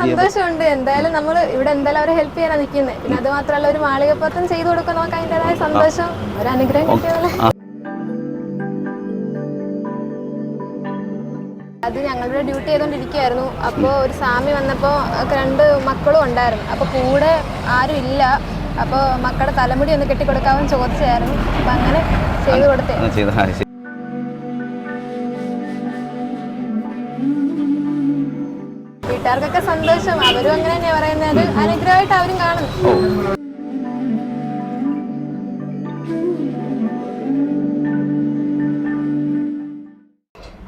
സന്തോഷമുണ്ട്. എന്തായാലും നമ്മൾ ഇവിടെ എന്തായാലും അവരെ ഹെൽപ്പ് ചെയ്യാനാണ് നിൽക്കുന്നത് പിന്നെ അത് മാത്രമല്ല ഒരു മാളികപ്പുറത്തും ചെയ്തു കൊടുക്കാൻ നമുക്ക് അതിന്റെതായ സന്തോഷം ഒരു അനുഗ്രഹം കിട്ടിയ പോലെ അത് ഞങ്ങളുടെ ഡ്യൂട്ടി ചെയ്തുകൊണ്ടിരിക്കുകയായിരുന്നു അപ്പോൾ ഒരു സ്വാമി വന്നപ്പോൾ രണ്ട് മക്കളും ഉണ്ടായിരുന്നു. അപ്പോൾ കൂടെ ആരും ഇല്ല. അപ്പോൾ മക്കളുടെ തലമുടി ഒന്ന് കെട്ടിക്കൊടുക്കാമെന്ന് ചോദിച്ചായിരുന്നു. അപ്പം അങ്ങനെ ചെയ്തു കൊടുത്തേ. വീട്ടുകാർക്കൊക്കെ സന്തോഷം. അവരും അങ്ങനെ തന്നെയാ പറയുന്നത്. അനുഗ്രഹമായിട്ട് അവരും കാണുന്നു.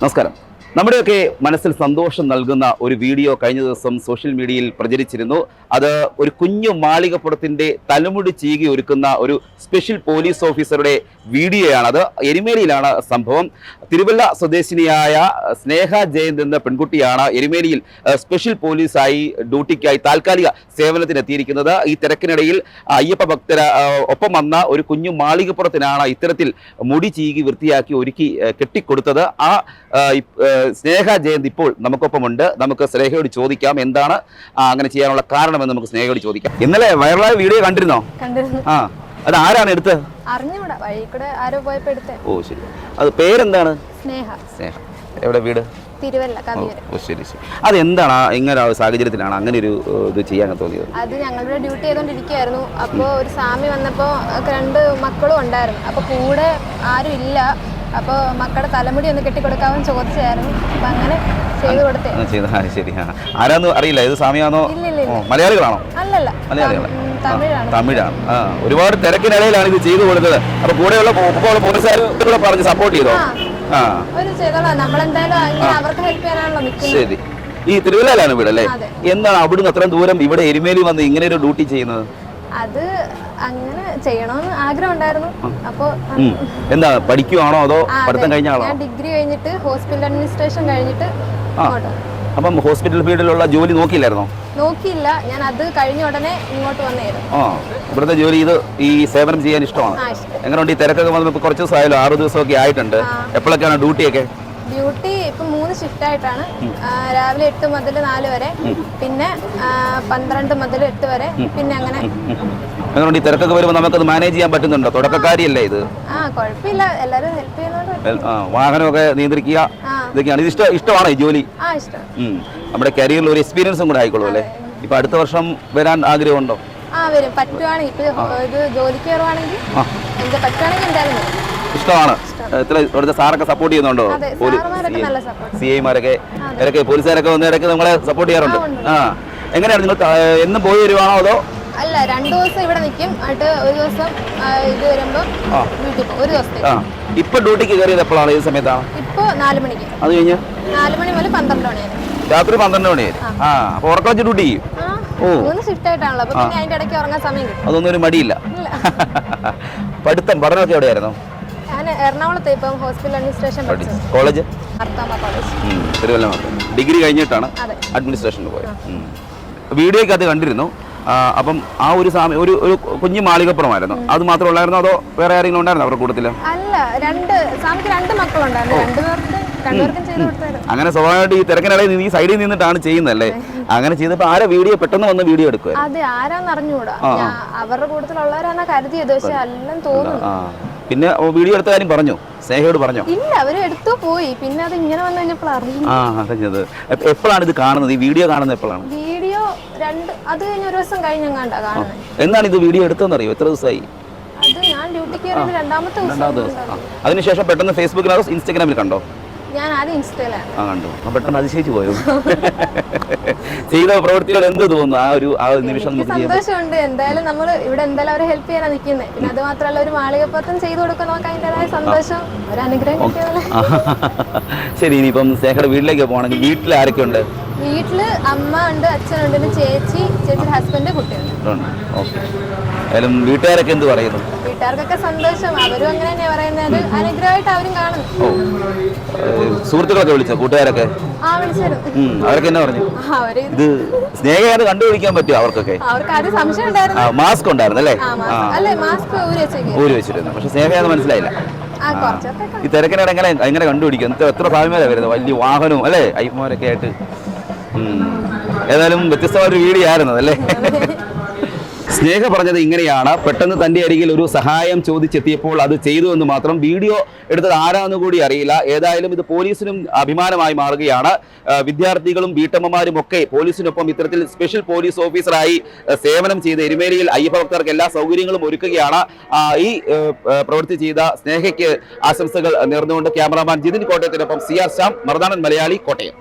നമസ്കാരം. നമ്മുടെയൊക്കെ മനസ്സിൽ സന്തോഷം നൽകുന്ന ഒരു വീഡിയോ കഴിഞ്ഞ ദിവസം സോഷ്യൽ മീഡിയയിൽ പ്രചരിച്ചിരുന്നു. അത് ഒരു കുഞ്ഞു മാളികപ്പുറത്തിന്റെ തലമുടി ചീകി ഒരുക്കുന്ന ഒരു സ്പെഷ്യൽ പോലീസ് ഓഫീസറുടെ വീഡിയോയാണത്. എരുമേലിയിലാണ് സംഭവം. തിരുവല്ല സ്വദേശിനിയായ സ്നേഹ ജയന്ത് എന്ന പെൺകുട്ടിയാണ് എരുമേലിയിൽ സ്പെഷ്യൽ പോലീസായി ഡ്യൂട്ടിക്കായി താൽക്കാലിക സേവനത്തിനെത്തിയിരിക്കുന്നത്. ഈ തിരക്കിനിടയിൽ അയ്യപ്പ ഭക്തര ഒപ്പം വന്ന ഒരു കുഞ്ഞു മാളികപ്പുറത്തിനാണ് ഇത്തരത്തിൽ മുടി ചീകി വൃത്തിയാക്കി ഒരുക്കി കെട്ടിക്കൊടുത്തത്. ആ സ്നേഹ ജയന്ത് ഇപ്പോൾ നമുക്കൊപ്പമുണ്ട്. നമുക്ക് സ്നേഹയോട് ചോദിക്കാം എന്താണ് അങ്ങനെ ചെയ്യാനുള്ള കാരണമെന്ന് നമുക്ക് സ്നേഹയോട് ചോദിക്കാം. ഇന്നലെ വൈറലായ വീഡിയോ കണ്ടിരുന്നു. ആ. അത് ആരാണ് എടുത്തത്? അറിഞ്ഞൂടാ വഴി കൂടെ ആരോ പോയപ്പോ എടുത്തേ. ഓ ശരി. അത് പേരെന്താണ്? സ്നേഹ. സ്നേഹ. എവിടെ വീട്? തിരുവല്ല കവിയൂര് ഓ, ശരി ശരി. അതെന്താണ് ആ ഇങ്ങനെ ഒരു സാഹചര്യത്തിലാണ് അങ്ങനെ ഒരു ഏഹ്, ഇത് ചെയ്യാൻ തോന്നിയത്? അത് ഞങ്ങളുടെ ഡ്യൂട്ടി ചെയ്തോണ്ടിരിക്കുകയായിരുന്നു അപ്പോൾ ഒരു സ്വാമി വന്നപ്പോൾ രണ്ട് മക്കളും ഉണ്ടായിരുന്നു. അപ്പോൾ കൂടെ ആരും ഇല്ല. അപ്പോൾ മക്കളുടെ തലമുടി ഒന്ന് കെട്ടിക്കൊടുക്കാമെന്ന് ചോദിച്ചായിരുന്നു. അപ്പം അങ്ങനെ ചെയ്തു കൊടുത്തേ. ആ, ചെയ്ത ആ, ശരി ആ. ആരാന്ന് അറിയില്ല. ഇത് സ്വാമിയാണോ ഇല്ല മലയാളികളാണോ? അല്ലല്ല. മലയാളികളാ. ഉം, തമിഴാണ്. ആ ഒരുപാട് തിരക്കിനിടയിലാണ് ഇത് ചെയ്തു കൊടുത്തത്. അപ്പൊ കൂടെയുള്ള പോലീസുകാർ പറഞ്ഞ് സപ്പോർട്ട് ചെയ്തോ? ആ. ശരി. ഈ തിരുവല്ലയിലാണ് വീട് അല്ലേ. എന്താണ് അവിടുന്ന് അത്രയും ദൂരം ഇവിടെ എരുമേലി വന്ന് ഇങ്ങനെ ഒരു ഡ്യൂട്ടി ചെയ്യുന്നത്? അത് അങ്ങനെ ചെയ്യണമെന്ന് ആഗ്രഹം ഉണ്ടായിരുന്നു. അപ്പോൾ എന്താ പഠിക്കുവാണോ അതോ പഠിത്തം കഴിഞ്ഞാണോ ഡിഗ്രി കഴിഞ്ഞിട്ട് ഹോസ്പിറ്റൽ അഡ്മിനിസ്ട്രേഷൻ കഴിഞ്ഞിട്ട് അപ്പം ഹോസ്പിറ്റൽ ഫീൽഡിലുള്ള ജോലി നോക്കിയില്ലായിരുന്നോ? നോക്കിയില്ല. ഞാൻ അത് കഴിഞ്ഞ ഉടനെ ഇങ്ങോട്ട് വന്നായിരുന്നു. ആ ഇവിടുത്തെ ജോലി ഇത് ഈ സേവനം ചെയ്യാൻ ഇഷ്ടമാണ്. എങ്ങനെയുണ്ട് ഈ തിരക്കൊക്കെ വന്നപ്പോൾ കുറച്ച് ദിവസമായാലും ആറ് ദിവസമൊക്കെ ആയിട്ടുണ്ട്. എപ്പോഴൊക്കെയാണ് ഡ്യൂട്ടിയൊക്കെ? ഡ്യൂട്ടി ഇപ്പം മൂന്ന് ഷിഫ്റ്റ് ആയിട്ടാണ്. രാവിലെ എട്ട് മുതൽ നാല് വരെ. പിന്നെ പന്ത്രണ്ട് മുതൽ എട്ട് വരെ. പിന്നെ അങ്ങനെ. എങ്ങനെയുണ്ട് ഈ തിരക്കൊക്കെ വരുമ്പോൾ നമുക്കത് മാനേജ് ചെയ്യാൻ പറ്റുന്നുണ്ടോ? തുടക്കക്കാരിയല്ലേ ഇത്? ആ കുഴപ്പമില്ല. എല്ലാവരും ഹെൽപ്പ് ചെയ്യുന്നതുകൊണ്ട് ആ, വാഹനമൊക്കെ നിയന്ത്രിക്കുക. ഇതൊക്കെയാണ്. ഇത് ഇഷ്ടം ഇഷ്ടമാണോ ഈ ജോലി? നമ്മുടെ കരിയറിൽ ഒരു എക്സ്പീരിയൻസും കൂടെ ആയിക്കോളൂ അല്ലേ? ഇപ്പൊ അടുത്ത വർഷം വരാൻ ആഗ്രഹമുണ്ടോ? ഇഷ്ടമാണ്. എത്ര ഇവിടുത്തെ സാറൊക്കെ സപ്പോർട്ട് ചെയ്യുന്നുണ്ടോ? സി ഐമാരൊക്കെ ഇടയ്ക്ക് പോലീസുകാരൊക്കെ വന്ന് ഇടയ്ക്ക് നമ്മളെ സപ്പോർട്ട് ചെയ്യാറുണ്ട്. ആ എങ്ങനെയാണ് നിങ്ങൾ എന്നും പോയി വരുവാണോ അതോ? അല്ല രണ്ടു ദിവസം ഇവിടെ നിൽക്കും ആയിട്ട് ഒരു ദിവസം ഇത് വരുമ്പോൾ ഒരു ദിവസം ഇപ്പൊ ഡ്യൂട്ടിക്ക് കയറിയത് എപ്പോഴാണ്? ഏത് സമയത്താണ്? നാല് മണിക്ക്. അത് കഴിഞ്ഞ്? നാല് മണി മുതൽ പന്ത്രണ്ട് മണി വരെ. രാത്രി പന്ത്രണ്ട് മണി വരെ? ആ. അപ്പൊ ഡ്യൂട്ടി ചെയ്യും. ഓ. മൂന്ന് ഷിഫ്റ്റ് ആയിട്ടാണല്ലോ. അപ്പൊ പിന്നെ അതിന്റെ ഇടയ്ക്ക് ഉറങ്ങാൻ സമയം കിട്ടും. അതൊന്നും ഒരു മടിയില്ല. പഠിത്തം പഠനമൊക്കെ എവിടെയായിരുന്നു? ഞാൻ എറണാകുളത്ത് ഇപ്പം ഹോസ്പിറ്റൽ അഡ്മിനിസ്ട്രേഷൻ പഠിച്ചു. കോളേജ്? മർത്താമ കോളേജ്. ഉം, തിരുവല്ല ഡിഗ്രി കഴിഞ്ഞിട്ടാണ് അതെ. അഡ്മിനിസ്ട്രേഷനിൽ പോയത്. വീഡിയോയ്ക്ക് അത് കണ്ടിരുന്നു. അപ്പം ആ ഒരു സാമി ഒരു ഒരു കുഞ്ഞു മാളികപ്പുറമായിരുന്നു. അത് മാത്രം ഉള്ളായിരുന്നു? അതോ വേറെ ആരെങ്കിലും ഉണ്ടായിരുന്നു അവരുടെ കൂട്ടത്തിൽ അല്ല രണ്ട് സാമിക്ക് രണ്ട് മക്കളുണ്ടായിരുന്നു. രണ്ടുപേർക്ക് അങ്ങനെ സ്വാഭാവികമായിട്ട് ഈ തിരക്കിനിടയിൽ ഈ സൈഡിൽ നിന്നിട്ടാണ് ചെയ്യുന്നല്ലേ അങ്ങനെ ചെയ്തപ്പോ ആരെ വീഡിയോ പെട്ടെന്ന് വന്ന് വീഡിയോ എടുക്കുക അതെ ആരാന്ന് അറിഞ്ഞുകൂടാ? അവരുടെ കൂട്ടത്തിലുള്ളവരാണ് കരുതിയത്. പക്ഷെ എല്ലാം തോന്നുന്നു. പിന്നെ വീഡിയോ എടുത്ത കാര്യം പറഞ്ഞു. സ്നേഹയോട് പറഞ്ഞു? ഇല്ല അവർ എടുത്തു പോയി. പിന്നെ അത് ഇങ്ങനെ വന്നു കഴിഞ്ഞപ്പോൾ അറിഞ്ഞു ആ അറിഞ്ഞത് എപ്പോഴാണ് ഇത് കാണുന്നത്? ഈ വീഡിയോ കാണുന്നത് എപ്പോഴാണ് രണ്ട് അത് കഴിഞ്ഞ ഒരു ദിവസം കഴിഞ്ഞെങ്ങാണ്ടാ കാണുന്നത് എന്നാണ് ഇത് വീഡിയോ എടുത്തതെന്ന് അറിയോ എത്ര ദിവസമായി? അത് ഞാൻ ഡ്യൂട്ടിക്ക് രണ്ടാമത്തെ ദിവസം. അതിനുശേഷം പെട്ടെന്ന് ഫേസ്ബുക്കിലോ ഇൻസ്റ്റാഗ്രാമിൽ കണ്ടോ? ഞാൻ ആദ്യം ഇൻസ്റ്റയിലാണ് ആ കണ്ടു. ആ പെട്ടെന്ന് അതിശയിച്ചു പോയോ? ചെയ്ത പ്രവൃത്തിയോട് എന്ത് തോന്നുന്നു ആ ഒരു ആ ഒരു നിമിഷം നമുക്ക് ചെയ്യാൻ സന്തോഷമുണ്ട്. എന്തായാലും നമ്മൾ ഇവിടെ എന്തായാലും അവരെ ഹെൽപ്പ് ചെയ്യാനാണ് നിൽക്കുന്നത് പിന്നെ അത് മാത്രമല്ല ഒരു മാളികപ്പുറത്തും ചെയ്തു കൊടുക്കാൻ നമുക്ക് അതിന്റെതായ സന്തോഷം. ഒരു അനുഗ്രഹം ശരി ഇനിയിപ്പം സ്നേഹയുടെ വീട്ടിലേക്ക് പോകണമെങ്കിൽ വീട്ടിൽ ആരൊക്കെ ഉണ്ട് വീട്ടിൽ അമ്മ ഉണ്ട് അച്ഛനുണ്ട് പിന്നെ ചേച്ചി ചേച്ചിയുടെ ഹസ്ബൻഡ് കുട്ടിയുണ്ട് ഓക്കെ. ഏതായാലും വീട്ടുകാരൊക്കെ എന്ത് പറയുന്നു? വീട്ടുകാർക്കൊക്കെ സന്തോഷം. അവരും അങ്ങനെ തന്നെയാ പറയുന്നത് അനുഗ്രഹമായിട്ട് അവരും കാണുന്നു. സുഹൃത്തുക്കളൊക്കെ വിളിച്ചോ? കൂട്ടുകാരൊക്കെ? ആ വിളിച്ചായിരുന്നു ഉം, അവരൊക്കെ എന്നാ പറഞ്ഞു? അവർ ഇത് സ്നേഹയാണ് കണ്ടുപിടിക്കാൻ പറ്റുമോ അവർക്കൊക്കെ? അവർക്ക് ആദ്യം സംശയം ഉണ്ടായിരുന്നു. മാസ്ക് ഉണ്ടായിരുന്നു അല്ലേ? അല്ലേ മാസ്ക് ഊരി വെച്ചേക്ക്. ഊരി വെച്ചിരുന്നു. പക്ഷെ സ്നേഹയാന്ന് മനസ്സിലായില്ല. ഈ തിരക്കിനോട് എങ്ങനെ എങ്ങനെ കണ്ടുപിടിക്കും? എത്ര ഭാവിമാരാണ് വരുന്നത്? വലിയ വാഹനവും അല്ലേ? അയ്യമാരൊക്കെ ആയിട്ട്. ഏതായാലും വ്യത്യസ്തമായ ഒരു വീഡിയോ ആയിരുന്നു അല്ലേ? സ്നേഹ പറഞ്ഞത് ഇങ്ങനെയാണ്. പെട്ടെന്ന് തന്റെ അരികിൽ ഒരു സഹായം ചോദിച്ചെത്തിയപ്പോൾ അത് ചെയ്തു എന്ന് മാത്രം വീഡിയോ എടുത്തത് ആരാന്ന് കൂടി അറിയില്ല. ഏതായാലും ഇത് പോലീസിനും അഭിമാനമായി മാറുകയാണ്. വിദ്യാർത്ഥികളും വീട്ടമ്മമാരും ഒക്കെ പോലീസിനൊപ്പം ഇത്തരത്തിൽ സ്പെഷ്യൽ പോലീസ് ഓഫീസറായി സേവനം ചെയ്ത് എരുമേലിയിൽ അയ്യപ്പഭക്തർക്ക് എല്ലാ സൗകര്യങ്ങളും ഒരുക്കുകയാണ്. ഈ പ്രവൃത്തി ചെയ്ത സ്നേഹയ്ക്ക് ആശംസകൾ നേർന്നുകൊണ്ട് ക്യാമറാമാൻ ജിതിൻ കോട്ടയത്തിനൊപ്പം സി ആർ ശ്യാം മറുനാടൻ മലയാളി കോട്ടയം.